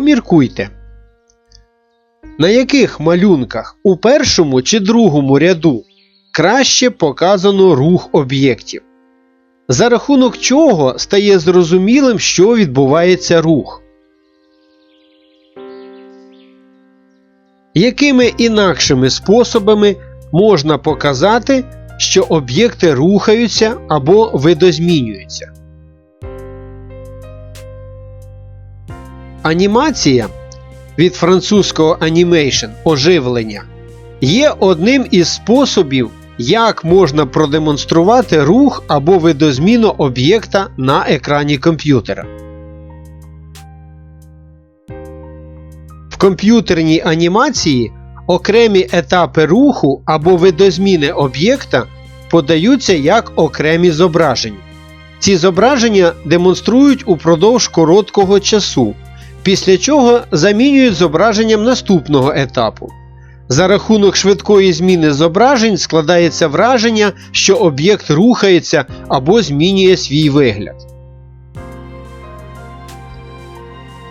Поміркуйте. На яких малюнках у першому чи другому ряду краще показано рух об'єктів? За рахунок чого стає зрозумілим, що відбувається рух? Якими інакшими способами можна показати, що об'єкти рухаються або видозмінюються? Анімація від французького animation оживлення є одним із способів, як можна продемонструвати рух або видозміну об'єкта на екрані комп'ютера. В комп'ютерній анімації окремі етапи руху або видозміни об'єкта подаються як окремі зображення. Ці зображення демонструють упродовж короткого часу, після чого замінюють зображенням наступного етапу. За рахунок швидкої зміни зображень складається враження, що об'єкт рухається або змінює свій вигляд.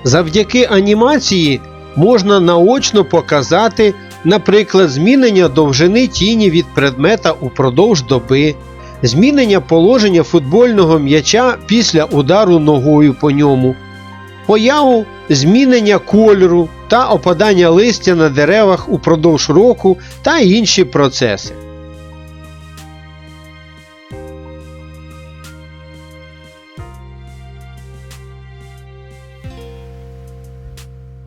Завдяки анімації можна наочно показати, наприклад, змінення довжини тіні від предмета упродовж доби, змінення положення футбольного м'яча після удару ногою по ньому, появу змінення кольору та опадання листя на деревах упродовж року та інші процеси.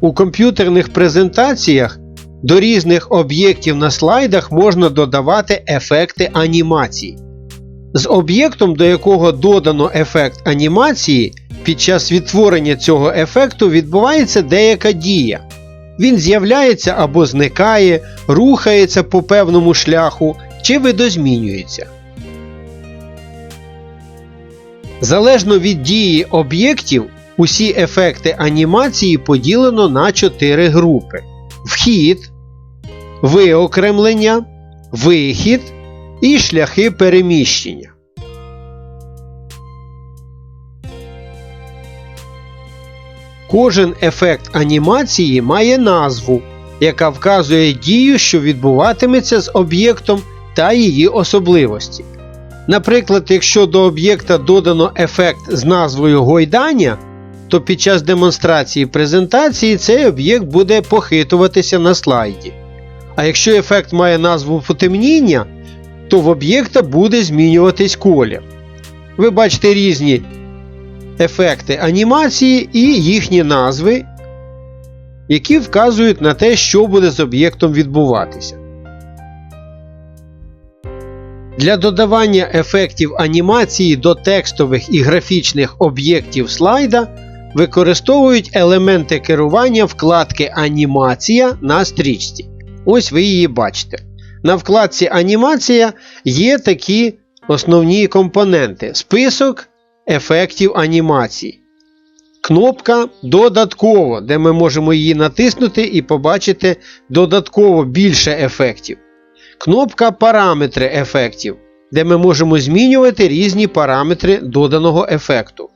У комп'ютерних презентаціях до різних об'єктів на слайдах можна додавати ефекти анімації. З об'єктом, до якого додано ефект анімації, під час відтворення цього ефекту відбувається деяка дія. Він з'являється або зникає, рухається по певному шляху чи видозмінюється. Залежно від дії об'єктів, усі ефекти анімації поділено на 4 групи: вхід, виокремлення, вихід і шляхи переміщення. Кожен ефект анімації має назву, яка вказує дію, що відбуватиметься з об'єктом та її особливості. Наприклад, якщо до об'єкта додано ефект з назвою гойдання, то під час демонстрації презентації цей об'єкт буде похитуватися на слайді. А якщо ефект має назву потемніння, то в об'єкта буде змінюватись колір. Ви бачите різні ефекти анімації і їхні назви, які вказують на те, що буде з об'єктом відбуватися. Для додавання ефектів анімації до текстових і графічних об'єктів слайда використовують елементи керування вкладки Анімація на стрічці. Ось ви її бачите. На вкладці Анімація є такі основні компоненти: список ефектів анімації. Кнопка Додатково, де ми можемо її натиснути і побачити додатково більше ефектів. Кнопка Параметри ефектів, де ми можемо змінювати різні параметри доданого ефекту.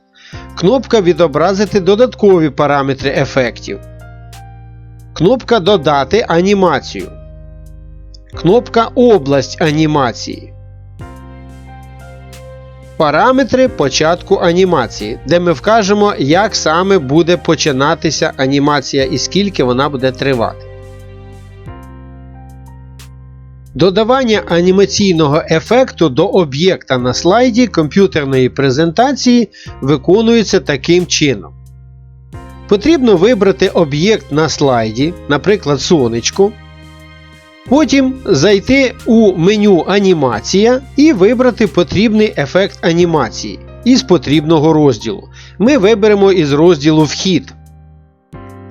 Кнопка Відобразити додаткові параметри ефектів. Кнопка Додати анімацію. Кнопка Область анімації. Параметри початку анімації, де ми вкажемо, як саме буде починатися анімація і скільки вона буде тривати. Додавання анімаційного ефекту до об'єкта на слайді комп'ютерної презентації виконується таким чином. Потрібно вибрати об'єкт на слайді, наприклад, сонечко. Потім зайти у меню Анімація і вибрати потрібний ефект анімації із потрібного розділу. Ми виберемо із розділу Вхід.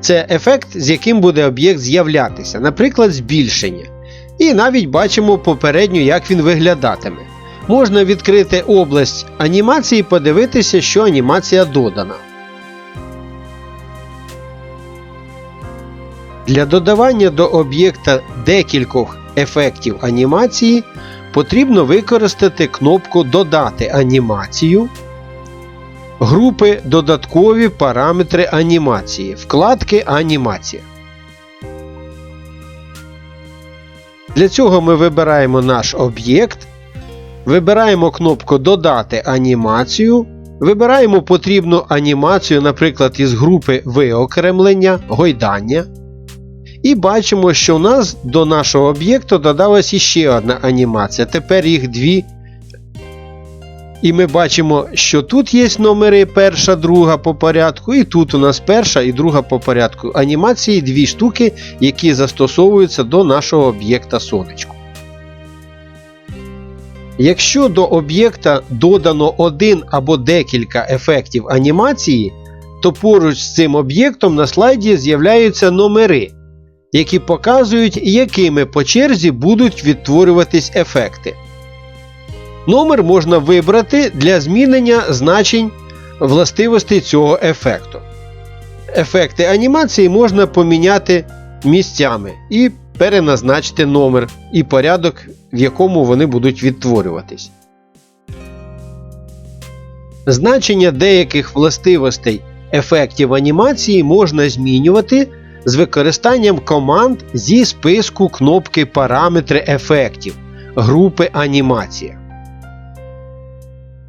Це ефект, з яким буде об'єкт з'являтися, наприклад, збільшення. І навіть бачимо попередньо, як він виглядатиме. Можна відкрити область анімації і подивитися, що анімація додана. Для додавання до об'єкта декількох ефектів анімації потрібно використати кнопку Додати анімацію групи Додаткові параметри анімації, вкладки Анімація. Для цього ми вибираємо наш об'єкт, вибираємо кнопку Додати анімацію, вибираємо потрібну анімацію, наприклад, із групи виокремлення, гойдання. І бачимо, що у нас до нашого об'єкту додалась іще одна анімація. Тепер їх дві. І ми бачимо, що тут є номери перша, друга по порядку, і тут у нас перша і друга по порядку. Анімації дві штуки, які застосовуються до нашого об'єкта сонечко. Якщо до об'єкта додано один або декілька ефектів анімації, то поруч з цим об'єктом на слайді з'являються номери, які показують, якими по черзі будуть відтворюватись ефекти. Номер можна вибрати для змінення значень властивостей цього ефекту. Ефекти анімації можна поміняти місцями і переназначити номер і порядок, в якому вони будуть відтворюватись. Значення деяких властивостей ефектів анімації можна змінювати з використанням команд зі списку кнопки Параметри ефектів групи Анімація.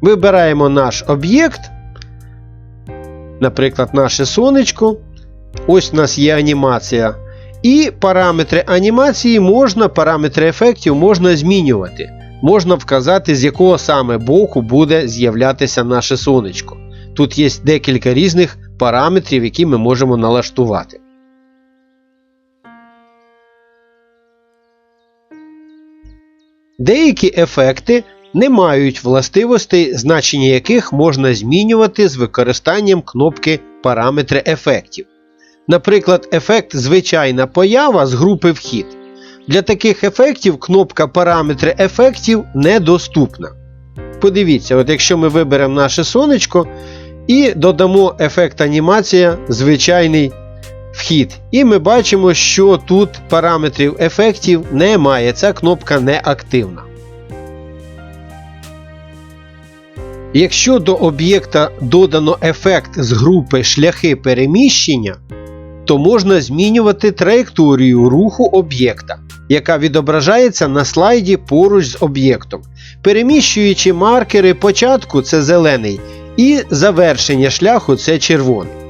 Вибираємо наш об'єкт, наприклад, наше сонечко. Ось у нас є анімація. І параметри анімації можна, параметри ефектів можна змінювати. Можна вказати, з якого саме боку буде з'являтися наше сонечко. Тут є декілька різних параметрів, які ми можемо налаштувати. Деякі ефекти не мають властивостей, значення яких можна змінювати з використанням кнопки Параметри ефектів. Наприклад, ефект Звичайна поява з групи Вхід. Для таких ефектів кнопка Параметри ефектів недоступна. Подивіться, от якщо ми виберемо наше сонечко і додамо ефект анімація Звичайний вхід. І ми бачимо, що тут параметрів ефектів немає. Ця кнопка не активна. Якщо до об'єкта додано ефект з групи шляхи переміщення, то можна змінювати траєкторію руху об'єкта, яка відображається на слайді поруч з об'єктом, переміщуючи маркери початку це зелений, і завершення шляху це червоний.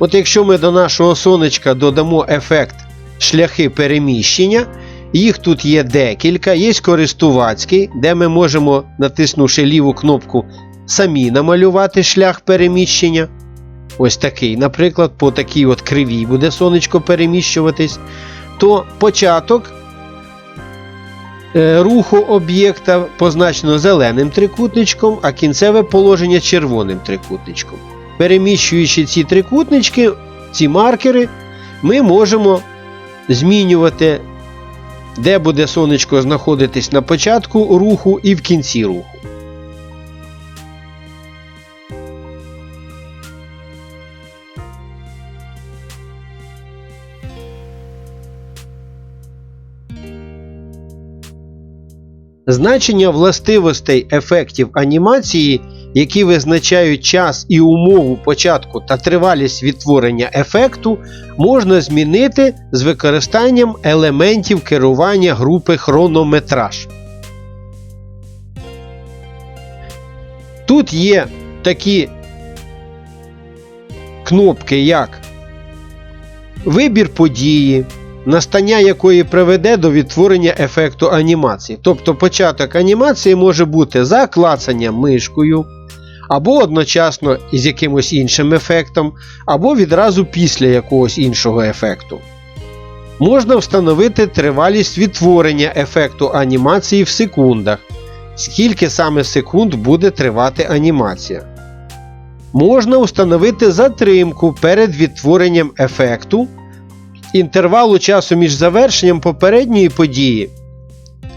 От якщо ми до нашого сонечка додамо ефект шляхи переміщення, їх тут є декілька, є користувацький, де ми можемо, натиснувши ліву кнопку, самі намалювати шлях переміщення. Ось такий, наприклад, по такій от кривій буде сонечко переміщуватись, то початок е, руху об'єкта позначено зеленим трикутничком, а кінцеве положення червоним трикутничком. Переміщуючи ці трикутнички, ці маркери, ми можемо змінювати, де буде сонечко знаходитись на початку руху і в кінці руху. Значення властивостей ефектів анімації, які визначають час і умову початку та тривалість відтворення ефекту, можна змінити з використанням елементів керування групи хронометраж. Тут є такі кнопки, як вибір події, настання якої приведе до відтворення ефекту анімації. Тобто початок анімації може бути за клацанням мишкою, або одночасно із якимось іншим ефектом, або відразу після якогось іншого ефекту. Можна встановити тривалість відтворення ефекту анімації в секундах, скільки саме секунд буде тривати анімація. Можна встановити затримку перед відтворенням ефекту інтервалу часу між завершенням попередньої події,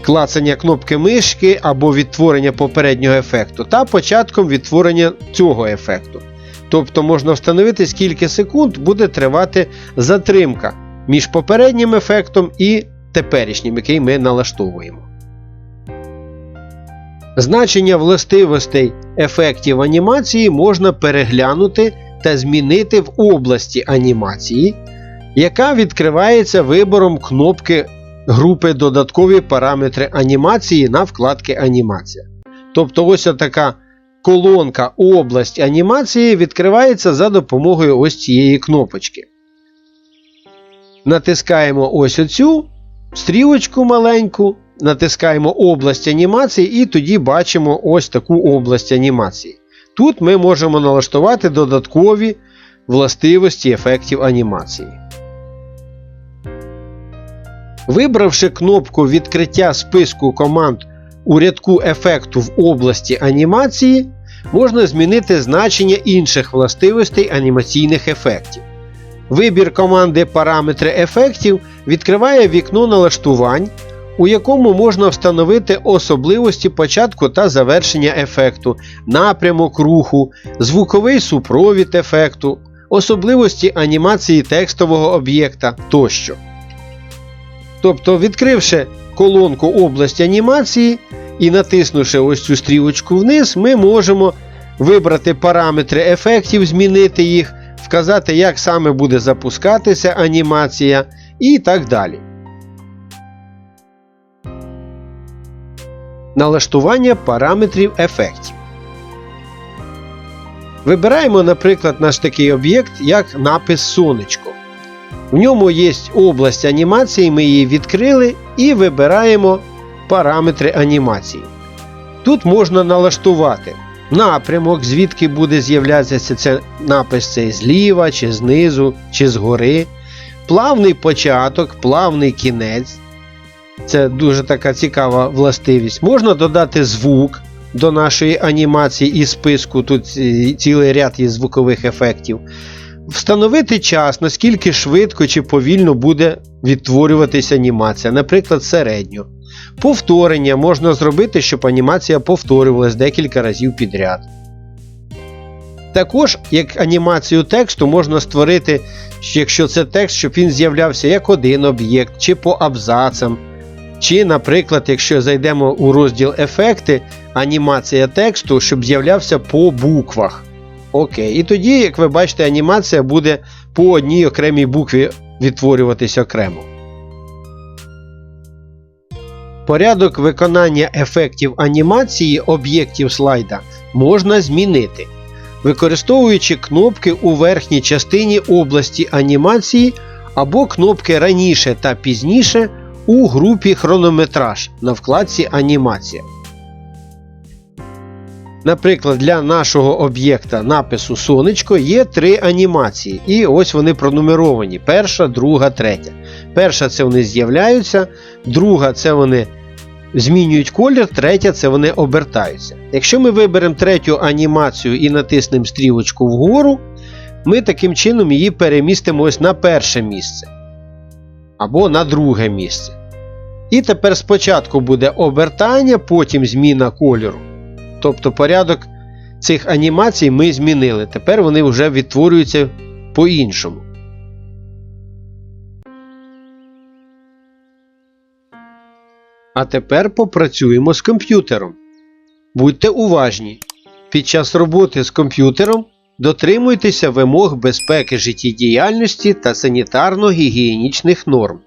клацання кнопки мишки або відтворення попереднього ефекту, та початком відтворення цього ефекту. Тобто можна встановити, скільки секунд буде тривати затримка між попереднім ефектом і теперішнім, який ми налаштовуємо. Значення властивостей ефектів анімації можна переглянути та змінити в області анімації, яка відкривається вибором кнопки групи Додаткові параметри анімації на вкладки Анімація. Тобто ось така колонка область анімації відкривається за допомогою ось цієї кнопочки. Натискаємо ось оцю стрілочку маленьку, натискаємо область анімації і тоді бачимо ось таку область анімації. Тут ми можемо налаштувати додаткові властивості ефектів анімації. Вибравши кнопку відкриття списку команд у рядку ефекту в області анімації, можна змінити значення інших властивостей анімаційних ефектів. Вибір команди Параметри ефектів відкриває вікно налаштувань, у якому можна встановити особливості початку та завершення ефекту, напрямок руху, звуковий супровід ефекту, особливості анімації текстового об'єкта тощо. Тобто, відкривши колонку область анімації і натиснувши ось цю стрілочку вниз, ми можемо вибрати параметри ефектів, змінити їх, вказати, як саме буде запускатися анімація і так далі. Налаштування параметрів ефектів. Вибираємо, наприклад, наш такий об'єкт, як напис сонечко. В ньому є область анімації, ми її відкрили і вибираємо параметри анімації. Тут можна налаштувати напрямок, звідки буде з'являтися це напис цей зліва, чи знизу, чи згори. Плавний початок, плавний кінець. Це дуже така цікава властивість. Можна додати звук до нашої анімації і списку. Тут цілий ряд є звукових ефектів. Встановити час, наскільки швидко чи повільно буде відтворюватися анімація, наприклад, середньо. Повторення можна зробити, щоб анімація повторювалась декілька разів підряд. Також, як анімацію тексту, можна створити, якщо це текст, щоб він з'являвся як один об'єкт, чи по абзацам. Чи, наприклад, якщо зайдемо у розділ Ефекти, анімація тексту, щоб з'являвся по буквах. Окей. І тоді, як ви бачите, анімація буде по одній окремій букві відтворюватись окремо. Порядок виконання ефектів анімації об'єктів слайда можна змінити, використовуючи кнопки у верхній частині області анімації або кнопки раніше та пізніше у групі хронометраж на вкладці Анімація. Наприклад, для нашого об'єкта напису сонечко є три анімації. І ось вони пронумеровані. Перша, друга, третя. Перша це вони з'являються, друга це вони змінюють колір, третя це вони обертаються. Якщо ми виберемо третю анімацію і натиснемо стрілочку вгору, ми таким чином її перемістимо ось на перше місце. Або на друге місце. І тепер спочатку буде обертання, потім зміна кольору. Тобто порядок цих анімацій ми змінили. Тепер вони вже відтворюються по-іншому. А тепер попрацюємо з комп'ютером. Будьте уважні. Під час роботи з комп'ютером дотримуйтеся вимог безпеки життєдіяльності та санітарно-гігієнічних норм.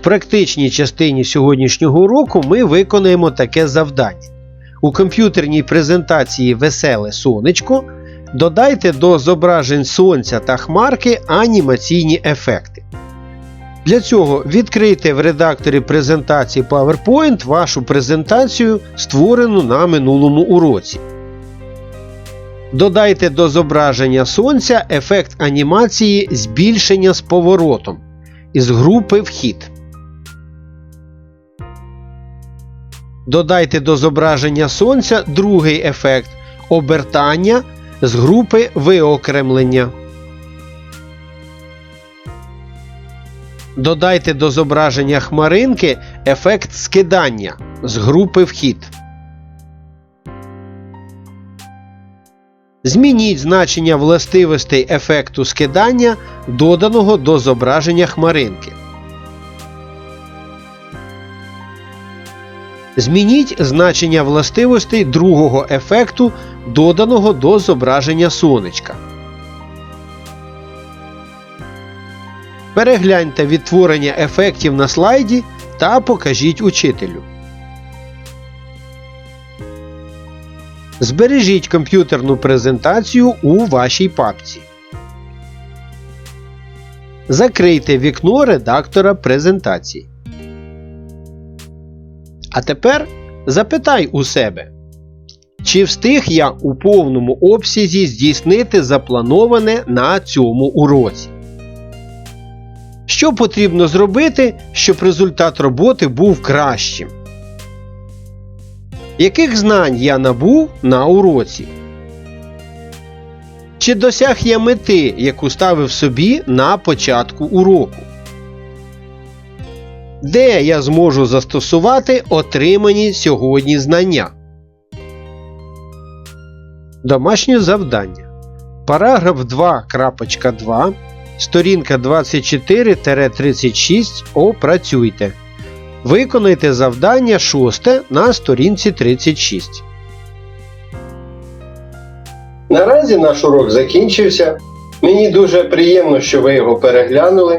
В практичній частині сьогоднішнього уроку ми виконаємо таке завдання. У комп'ютерній презентації Веселе сонечко додайте до зображень сонця та хмарки анімаційні ефекти. Для цього відкрийте в редакторі презентації PowerPoint вашу презентацію, створену на минулому уроці. Додайте до зображення сонця ефект анімації збільшення з поворотом із групи Вхід. Додайте до зображення сонця другий ефект обертання з групи виокремлення. Додайте до зображення хмаринки ефект скидання з групи вхід. Змініть значення властивостей ефекту скидання, доданого до зображення хмаринки. Змініть значення властивостей другого ефекту, доданого до зображення сонечка. Перегляньте відтворення ефектів на слайді та покажіть учителю. Збережіть комп'ютерну презентацію у вашій папці. Закрийте вікно редактора презентації. А тепер запитай у себе, чи встиг я у повному обсязі здійснити заплановане на цьому уроці? Що потрібно зробити, щоб результат роботи був кращим? Яких знань я набув на уроці? Чи досяг я мети, яку ставив собі на початку уроку? Де я зможу застосувати отримані сьогодні знання? Домашнє завдання. Параграф 2.2. Сторінка 24-36 опрацюйте. Виконайте завдання 6 на сторінці 36. Наразі наш урок закінчився. Мені дуже приємно, що ви його переглянули.